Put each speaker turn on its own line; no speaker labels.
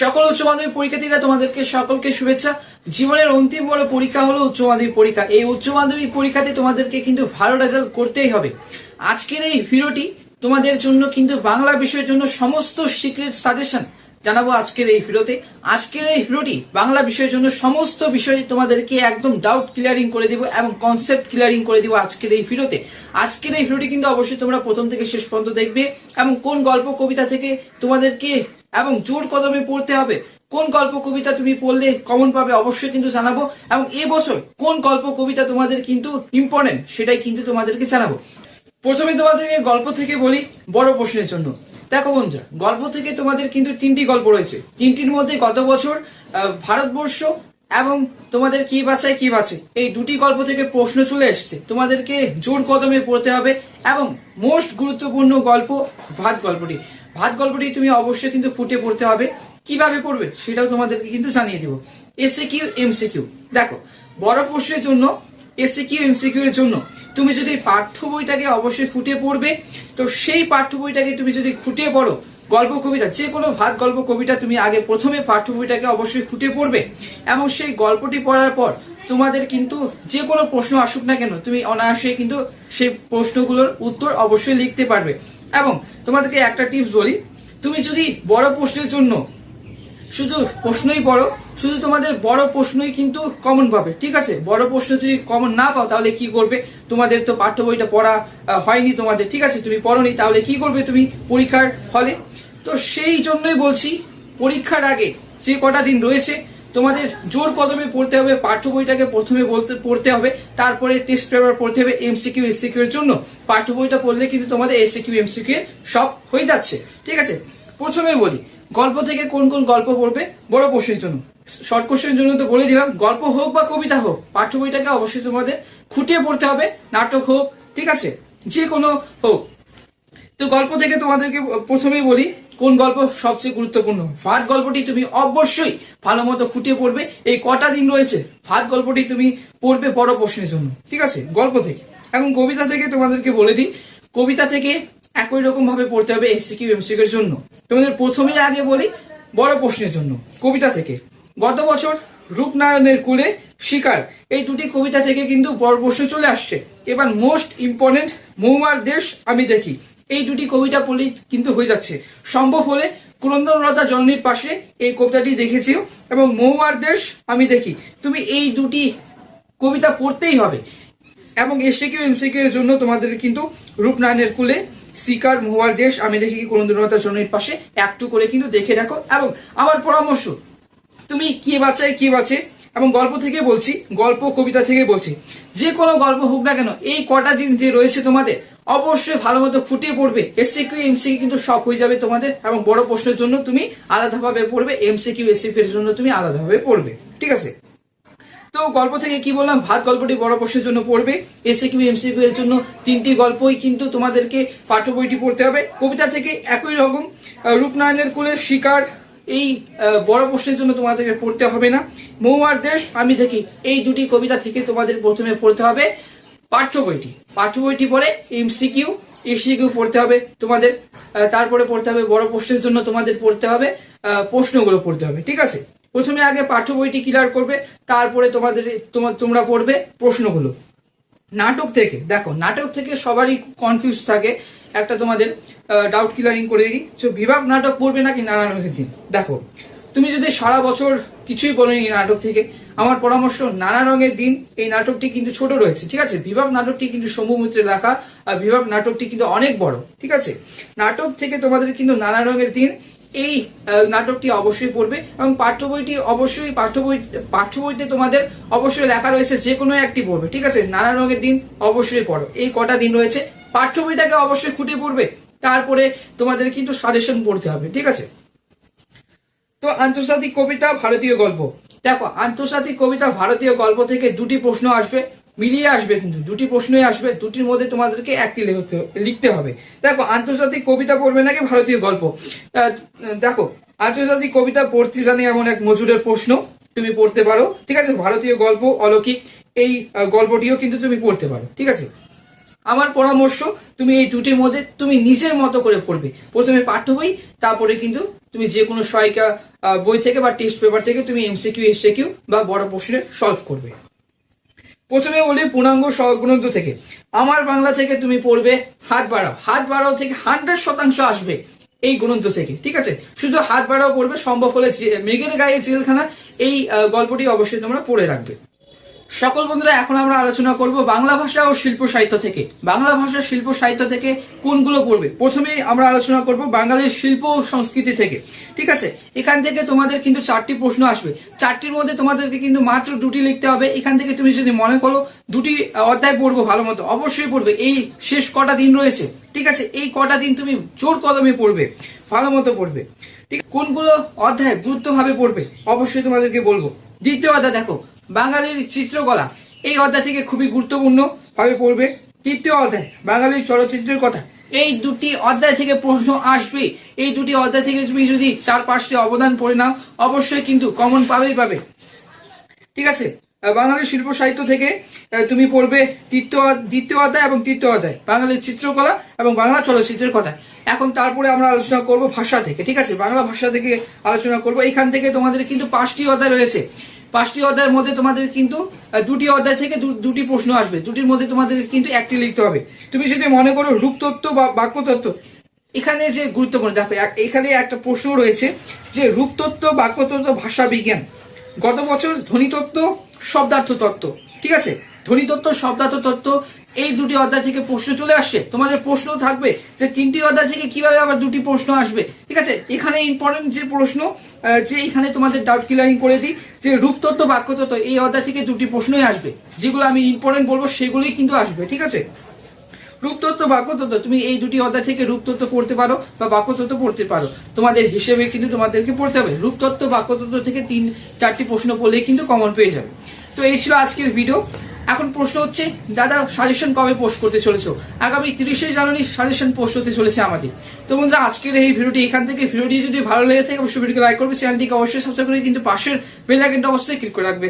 সকল উচ্চ মাধ্যমিক পরীক্ষার্থীরা তোমাদেরকে সকলকে শুভেচ্ছা। জীবনের অন্তিম বড় পরীক্ষা হলো উচ্চ মাধ্যমিক পরীক্ষা। এই উচ্চ মাধ্যমিক পরীক্ষাতে তোমাদেরকে কিন্তু ভালো রেজাল্ট করতেই হবে। আজকের এই ভিডিওটি তোমাদের জন্য কিন্তু বাংলা বিষয়ের জন্য সমস্ত সিক্রেট সাজেশন জানাব আজকের এই ভিডিওতে। আজকের এই ভিডিওটি বাংলা বিষয়ের জন্য সমস্ত বিষয় তোমাদেরকে একদম ডাউট ক্লিয়ারিং করে দিব এবং কনসেপ্ট ক্লিয়ারিং করে দিব আজকের এই ভিডিওতে। আজকের এই ভিডিওটি কিন্তু অবশ্যই তোমরা প্রথম থেকে শেষ পর্যন্ত দেখবে এবং কোন গল্প, কবিতা থেকে তোমাদেরকে এবং জোর কদমে পড়তে হবে। কোন গল্প, কবিতা তুমি পড়লে কমন পাবে অবশ্যই কিন্তু জানাব এবং এবছর কোন গল্প, কবিতা তোমাদের কিন্তু ইম্পর্টেন্ট সেটাই কিন্তু তোমাদেরকে জানাব। প্রথমে তোমাদেরকে গল্প থেকে বলি বড় প্রশ্নের জন্য। দেখো বন্ধুরা, গল্প থেকে তোমাদের কিন্তু তিনটি গল্প রয়েছে। তিনটির মধ্যে গত বছর ভারতবর্ষ এবং তোমাদের কি বাঁচায় কি বাঁচে এই দুটি গল্প থেকে প্রশ্ন চলে এসেছে। তোমাদেরকে জোর কদমে পড়তে হবে এবং মোস্ট গুরুত্বপূর্ণ গল্প ভাত গল্পটি। ভাত গল্পটি তুমি অবশ্যই কিন্তু ফুটে পড়তে হবে। কীভাবে পড়বে সেটাও তোমাদেরকে কিন্তু জানিয়ে দেবো। এসে কিউ এমসি কিউ দেখো, বড় প্রশ্নের জন্য এসে কিউ এমসিকিউ এর জন্য তুমি যদি পাঠ্য বইটাকে অবশ্যই ফুটে পড়বে, তো সেই পাঠ্য বইটাকে তুমি যদি খুঁটে পড়ো, গল্প কবিতা, যে কোনো ভাত গল্প কবিতা তুমি আগে প্রথমে পাঠ্য বইটাকে অবশ্যই খুঁটে পড়বে এবং সেই গল্পটি পড়ার পর তোমাদের কিন্তু যে কোনো প্রশ্ন আসুক না কেন, তুমি অনায়াসে কিন্তু সেই প্রশ্নগুলোর উত্তর অবশ্যই লিখতে পারবে। এবং তোমাদেরকে একটা টিপস বলি, তুমি যদি বড় প্রশ্নের জন্য, শুধু প্রশ্নই পড়ো শুধু তোমাদের বড় প্রশ্নই কিন্তু কমন পাবে, ঠিক আছে? বড় প্রশ্ন যদি কমন না পাও, তাহলে কি করবে? তোমাদের তো পাঠ্য বইটা পড়া হয়নি তোমাদের, ঠিক আছে? তুমি পড়োনি, তাহলে কি করবে তুমি পরীক্ষার হলে? তো সেই জন্যই বলছি, পরীক্ষার আগে যে কটা দিন রয়েছে তোমাদের জোর কদমে পড়তে হবে, পাঠ্য বইটাকে প্রথমে বলতে, পড়তে হবে, তারপরে টেস্ট পেপার পড়তে হবে এমসিকিউ এসিকিউ এর জন্য। পাঠ্য বইটা পড়লে কিন্তু তোমাদের এসিকিউ এমসিকিউ সব হয়ে যাচ্ছে। ঠিক আছে? প্রথমে বলি, গল্প থেকে কোন কোন গল্প পড়বে? বড় প্রশ্নের জন্য। শর্ট কোশ্চেনের জন্য তো বলে দিলাম, গল্প হোক বা কবিতা হোক, পাঠ্য বইটাকে অবশ্যই তোমাদের খুঁটিয়ে পড়তে হবে, নাটক হোক, ঠিক আছে? যে কোনো হোক। তো গল্প থেকে তোমাদেরকে প্রথমেই বলি কোন গল্প সবচেয়ে গুরুত্বপূর্ণ? ভাত গল্পটি তুমি অবশ্যই ভালো মতো খুঁটিয়ে পড়বে। এই কটা দিন রয়েছে, ভাত গল্পটি তুমি পড়বে বড় প্রশ্নের জন্য। ঠিক আছে? গল্প থেকে। এখন কবিতা থেকে তোমাদেরকে বলে দিই। কবিতা থেকে একই রকম ভাবে পড়তে হবে এসিকিউ এমসিকিউ এর জন্য। তোমাদের প্রথমেই আগে বলি বড় প্রশ্নের জন্য, কবিতা থেকে। গত বছর রূপনারায়ণের কুলে শিকার, এই দুটি কবিতা থেকে কিন্তু বড় প্রশ্ন চলে আসছে। এবার মোস্ট ইম্পর্টেন্ট মৌমার দেশ আমি দেখি। এই দুটি কবিতা পড়লেই কিন্তু হয়ে যাচ্ছে। সম্ভব হলে কুরন্দনলতা জননীর পাশে এই কবিতাটি দেখেছিও, এবং মৌমার দেশ আমি দেখি। তুমি এই দুটি কবিতা পড়তেই হবে। এবং এসিকিউ এমসিকিউ এর জন্য তোমাদের কিন্তু রূপনারায়ণের কুলে শিকার, মহুয়ার দেশ, আমি দেখি কি জননীর পাশে একটু করে কিন্তু দেখে রাখো। এবং আমার পরামর্শ, তুমি কে বাঁচায় কে বাঁচে এবং গল্প থেকে বলছি, গল্প, কবিতা থেকে বলছি, যে কোনো গল্প হোক না কেন, এই কটা দিন যে রয়েছে তোমাদের অবশ্যই ভালো মতো ফুটিয়ে পড়বে। এসসিকিউ এমসিকিউ কিন্তু সব হয়ে যাবে তোমাদের। এবং বড় প্রশ্নের জন্য তুমি আলাদাভাবে পড়বে। এমসিকিউ এসসিকিউ এর জন্য তুমি আলাদাভাবে পড়বে। ঠিক আছে? তো গল্প থেকে কি বললাম? ভাত গল্পটি বড় প্রশ্নের জন্য পড়বে। এসে কিউ এমসিকিউ এর জন্য তিনটি গল্পই কিন্তু তোমাদেরকে পাঠ্য বইটি পড়তে হবে। কবিতা থেকে একই রকম। রূপনারায়ণের কুলের শিকার এই বড় প্রশ্নের জন্য তোমাদেরকে পড়তে হবে না। মৌমার দেশ, আমি দেখি এই দুটি কবিতা থেকে তোমাদের প্রথমে পড়তে হবে। পাঠ্য বইটি। পাঠ্য বইটি পড়ে এমসিকিউ এসিকিউ পড়তে হবে তোমাদের তারপরে পড়তে হবে বড় প্রশ্নের জন্য তোমাদের পড়তে হবে প্রশ্নগুলো পড়তে হবে, ঠিক আছে? প্রথমে আগে পাঠ্য বইটি ক্লিয়ার করবে, তারপরে তোমাদের, তোমা- তোমরা পড়বে প্রশ্নগুলো। নাটক থেকে, দেখো, নাটক থেকে সবারই কনফিউজ থাকে। একটা তোমাদের ডাউট ক্লিয়ারিং করে দিই। তো বিভাগ নাটক পড়বে নাকি রঙের দিন? দেখো, তুমি যদি সারা বছর কিছুই বলোনি নাটক থেকে আমার পরামর্শ, নানা রঙের দিন এই নাটকটি কিন্তু ছোট রয়েছে, ঠিক আছে? বিভাগ নাটকটি কিন্তু সমুদ্রে লেখা, আর বিভাগ নাটকটি কিন্তু অনেক বড়, ঠিক আছে? নাটক থেকে তোমাদের কিন্তু নানা রঙের দিন এই নাটকটি অবশ্যই পড়বে এবং পাঠ্য বইটি অবশ্যই, পাঠ্য বই, পাঠ্য বইতে তোমাদের অবশ্যই লেখা রয়েছে, যে কোনো একটি পড়বে, ঠিক আছে? নানা রঙের দিন অবশ্যই পড়ো। এই কটা দিন রয়েছে, পাঠ্য বইটাকে অবশ্যই খুঁটে পড়বে, তারপরে তোমাদের কিন্তু সাজেশন পড়তে হবে, ঠিক আছে? তো আন্তর্জাতিক কবিতা ভারতীয় গল্প। দেখো, আন্তর্জাতিক কবিতা ভারতীয় গল্প থেকে দুটি প্রশ্ন আসবে, মিলিয়ে আসবে কিন্তু, দুটি প্রশ্নই আসবে, দুটির মধ্যে তোমাদেরকে একটি লিখতে- হবে। দেখো, আন্তর্জাতিক কবিতা পড়বে নাকি ভারতীয় গল্প? দেখো, আন্তর্জাতিক কবিতা পড়তে জানি এমন এক মজুরের প্রশ্ন তুমি পড়তে পারো, ঠিক আছে? ভারতীয় গল্প, অলৌকিক, এই গল্পটিও কিন্তু তুমি পড়তে পারো, ঠিক আছে? আমার পরামর্শ, তুমি এই দুটির মধ্যে তুমি নিজের মতো করে পড়বে। প্রথমে পাঠ্য বই, তারপরে কিন্তু তুমি যে কোনো সহায়িকা বই থেকে বা টেস্ট পেপার থেকে তুমি এমসিকিউ এসিকিউ বা বড় প্রশ্নের সলভ করবে। প্রথমে বলি পূর্ণাঙ্গ সহগ্রন্থ থেকে। আমার বাংলা থেকে তুমি পড়বে হাত বাড়াও। হাত বাড়াও থেকে হান্ড্রেড শতাংশ আসবে এই গ্রন্থ থেকে, ঠিক আছে? শুধু হাত বাড়াও পড়বে, সম্ভব হলে মেঘের গায়ে জেলখানা এই গল্পটি অবশ্যই তোমরা পড়ে রাখবে। সকল বন্ধুরা, এখন আমরা আলোচনা করব বাংলা ভাষা ও শিল্প সাহিত্য থেকে। বাংলা ভাষা শিল্প সাহিত্য থেকে কোনগুলো পড়বে? প্রথমেই আমরা আলোচনা করব বাঙালির শিল্প ও সংস্কৃতি থেকে। ঠিক আছে? এখান থেকে তোমাদের কিন্তু চারটি প্রশ্ন আসবে। চারটির মধ্যে তোমাদেরকে কিন্তু মাত্র দুটি লিখতে হবে। এখান থেকে তুমি যদি মনে করো দুটি অধ্যায় পড়ব ভালো মতো, অবশ্যই পড়বে। এই শেষ কটা দিন রয়েছে। ঠিক আছে? এই কটা দিন তুমি জোর কদমে পড়বে, ভালো মতো পড়বে। ঠিক, কোনগুলো অধ্যায় গুরুত্বভাবে পড়বে? অবশ্যই তোমাদেরকে বলব। দ্বিতীয় অধ্যায় দেখো। বাঙালির চিত্রকলা এই অধ্যায় থেকে খুবই গুরুত্বপূর্ণ ভাবে পড়বে। তৃতীয় অধ্যায় বাঙালির চলচ্চিত্রের কথা। এই দুটি অধ্যায় থেকে প্রশ্ন আসবে। এই দুটি অধ্যায় থেকে তুমি যদি চার পাঁচটি অবদান পড়ে নাও অবশ্যই কিন্তু কমন পাবেই পাবে। ঠিক আছে? আহ, বাঙালির শিল্প সাহিত্য থেকে তুমি পড়বে তৃতীয় দ্বিতীয় অধ্যায় এবং তৃতীয় অধ্যায় বাঙালির চিত্রকলা এবং বাংলা চলচ্চিত্রের কথা। এখন তারপরে আমরা আলোচনা করব ভাষা থেকে। ঠিক আছে? বাংলা ভাষা থেকে আলোচনা করব। এখান থেকে তোমাদের কিন্তু পাঁচটি অধ্যায় রয়েছে। পাঁচটি অধ্যায়ের মধ্যে তোমাদের কিন্তু দুটি অধ্যায় থেকে দুটি প্রশ্ন আসবে। দুটির মধ্যে তোমাদের কিন্তু একটি লিখতে হবে। তুমি যদি মনে করো রূপতত্ত্ব বা বাক্যতত্ত্ব, এখানে যে গুরুত্বপূর্ণ, দেখো এখানে একটা প্রশ্ন রয়েছে যে রূপতত্ত্ব, বাক্যতত্ত্ব ভাষা বিজ্ঞান গত বছর ধ্বনিতত্ত্ব শব্দার্থ তত্ত্ব ঠিক আছে? ধ্বনিতত্ত্ব শব্দার্থ তত্ত্ব এই দুটি অধ্যায় থেকে প্রশ্ন চলে আসছে। তোমাদের প্রশ্ন থাকবে যে তিনটি অধ্যায় থেকে কীভাবে আবার দুটি প্রশ্ন আসবে। ঠিক আছে? এখানে ইম্পর্টেন্ট যে প্রশ্ন যে এখানে তোমাদের ডাউট ক্লিয়ারিং করে দিই, যে রূপতত্ত্ব, বাক্যতত্ত্ব, এই অধ্যায় থেকে দুটি প্রশ্নই আসবে। যেগুলো আমি ইম্পর্টেন্ট বলব, সেগুলোই কিন্তু আসবে। ঠিক আছে? রূপতত্ত্ব, বাক্যতত্ত্ব, তুমি এই দুটি অধ্যায় থেকে রূপতত্ত্ব পড়তে পারো বা বাক্যতত্ত্ব পড়তে পারো। তোমাদের হিসেবে কিন্তু তোমাদেরকে পড়তে হবে। রূপতত্ত্ব, বাক্যতত্ত্ব থেকে তিন, চারটি প্রশ্ন পড়লেই কিন্তু কমন পেয়ে যাবে। তো এই ছিল আজকের ভিডিও এখন প্রশ্ন হচ্ছে, দাদা সাজেশন কবে পোস্ট করতে চলেছো? আগামী তিরিশে জানুয়ারি সাজেশন পোস্ট হতে চলেছে আমাদের। তো বন্ধুরা, আজকের এই ভিডিওটি এখান থেকে। ভিডিওটি যদি ভালো লেগে থাকে, অবশ্যই ভিডিওকে লাইক করবে। চ্যানেলটিকে অবশ্যই সাবস্ক্রাইব করে কিন্তু পাশের বেল আইকনটা অবশ্যই ক্লিক করে রাখবে।